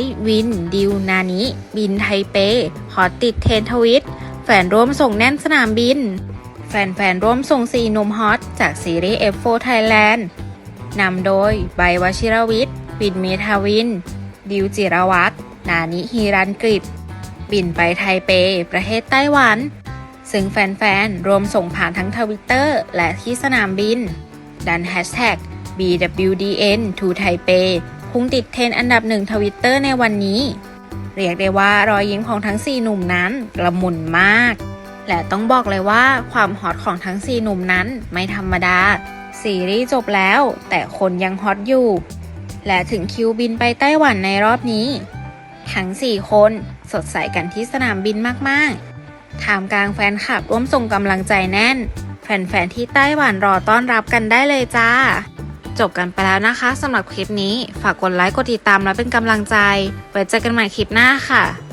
ท์วิน ดิว นานิ บินไทเปฮอตติดเทนทวิต แฟนร่วมส่งแน่นสนามบิน แฟนๆร่วมส่งสีหนุ่มฮอต จากซีรีส์ F4 Thailand นำโดยใบวชิรวิทย์วินเมทาวิน ดิวจิรวัตรนานิฮีรันกฤษบินไปไทเป ประเทศไต้หวัน ซึ่งแฟนๆรวมส่งผ่านทั้งทวิตเตอร์และที่สนามบิน ดันแฮชแท็ก BWDN to Taipei พุ่งติดเทรนด์อันดับหนึ่งทวิตเตอร์ในวันนี้ เรียกได้ว่ารอยยิ้มของทั้ง 4 หนุ่มนั้นละมุนมาก และต้องบอกเลยว่าความฮอตของทั้ง 4 หนุ่มนั้นไม่ธรรมดา ซีรีส์จบแล้ว แต่คนยังฮอตอยู่ และถึงคิวบินไปไต้หวันในรอบนี้ ทั้ง 4 คนสดใสกันที่สนามบินมากๆท่ามกลางแฟนคลับร่วมส่งกำลังใจแน่น แฟนๆที่ไต้หวันรอต้อนรับกันได้เลยจ้า จบกันไปแล้วนะคะสำหรับคลิปนี้ ฝากกดไลค์กดติดตามแล้วเป็นกำลังใจ ไว้เจอกันใหม่คลิปหน้าค่ะ